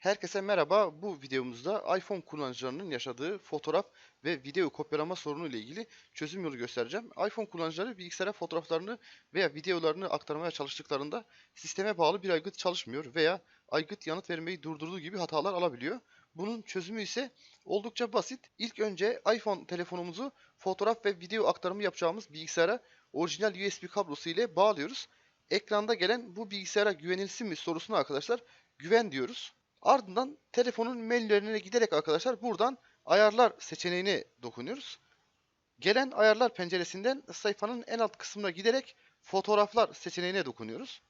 Herkese merhaba. Bu videomuzda iPhone kullanıcılarının yaşadığı fotoğraf ve video kopyalama sorunu ile ilgili çözüm yolu göstereceğim. iPhone kullanıcıları bilgisayara fotoğraflarını veya videolarını aktarmaya çalıştıklarında sisteme bağlı bir aygıt çalışmıyor veya aygıt yanıt vermeyi durdurduğu gibi hatalar alabiliyor. Bunun çözümü ise oldukça basit. İlk önce iPhone telefonumuzu fotoğraf ve video aktarımı yapacağımız bilgisayara orijinal USB kablosu ile bağlıyoruz. Ekranda gelen bu bilgisayara güvenilsin mi sorusuna arkadaşlar güven diyoruz. Ardından telefonun menülerine giderek arkadaşlar buradan ayarlar seçeneğine dokunuyoruz. Gelen ayarlar penceresinden sayfanın en alt kısmına giderek fotoğraflar seçeneğine dokunuyoruz.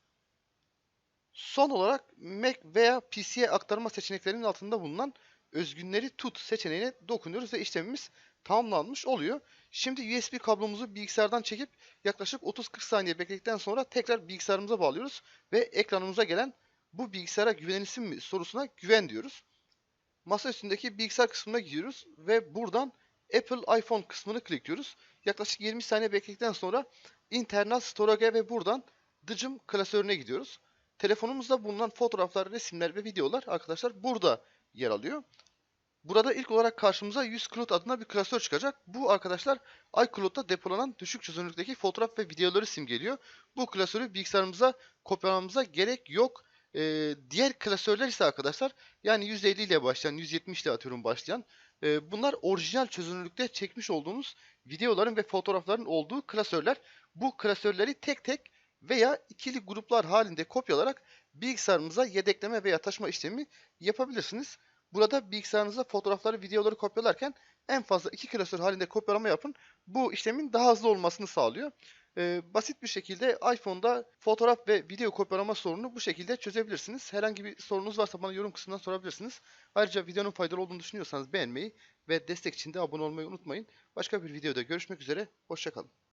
Son olarak Mac veya PC'ye aktarma seçeneklerinin altında bulunan özgünleri tut seçeneğine dokunuyoruz ve işlemimiz tamamlanmış oluyor. Şimdi USB kablomuzu bilgisayardan çekip yaklaşık 30-40 saniye bekledikten sonra tekrar bilgisayarımıza bağlıyoruz ve ekranımıza gelen bu bilgisayara güvenilsin mi sorusuna güven diyoruz. Masa üstündeki bilgisayar kısmına gidiyoruz ve buradan Apple iPhone kısmını klikliyoruz. Yaklaşık 20 saniye bekledikten sonra Internal Storage ve buradan Dıcım klasörüne gidiyoruz. Telefonumuzda bulunan fotoğraflar, resimler ve videolar arkadaşlar burada yer alıyor. Burada ilk olarak karşımıza 100 Cloud adına bir klasör çıkacak. Bu arkadaşlar iCloud'da depolanan düşük çözünürlükteki fotoğraf ve videoları simgeliyor. Bu klasörü bilgisayarımıza kopyalamamıza gerek yok. Ee, diğer klasörler ise arkadaşlar yani 150 ile başlayan, 170 ile atıyorum başlayan e, bunlar orijinal çözünürlükte çekmiş olduğunuz videoların ve fotoğrafların olduğu klasörler. Bu klasörleri tek tek veya ikili gruplar halinde kopyalarak bilgisayarımıza yedekleme veya taşıma işlemi yapabilirsiniz. Burada bilgisayarınıza fotoğrafları, videoları kopyalarken en fazla iki klasör halinde kopyalama yapın. Bu işlemin daha hızlı olmasını sağlıyor. Ee, basit bir şekilde iPhone'da fotoğraf ve video kopyalama sorununu bu şekilde çözebilirsiniz. Herhangi bir sorunuz varsa bana yorum kısmından sorabilirsiniz. Ayrıca videonun faydalı olduğunu düşünüyorsanız beğenmeyi ve destek için de abone olmayı unutmayın. Başka bir videoda görüşmek üzere, hoşçakalın.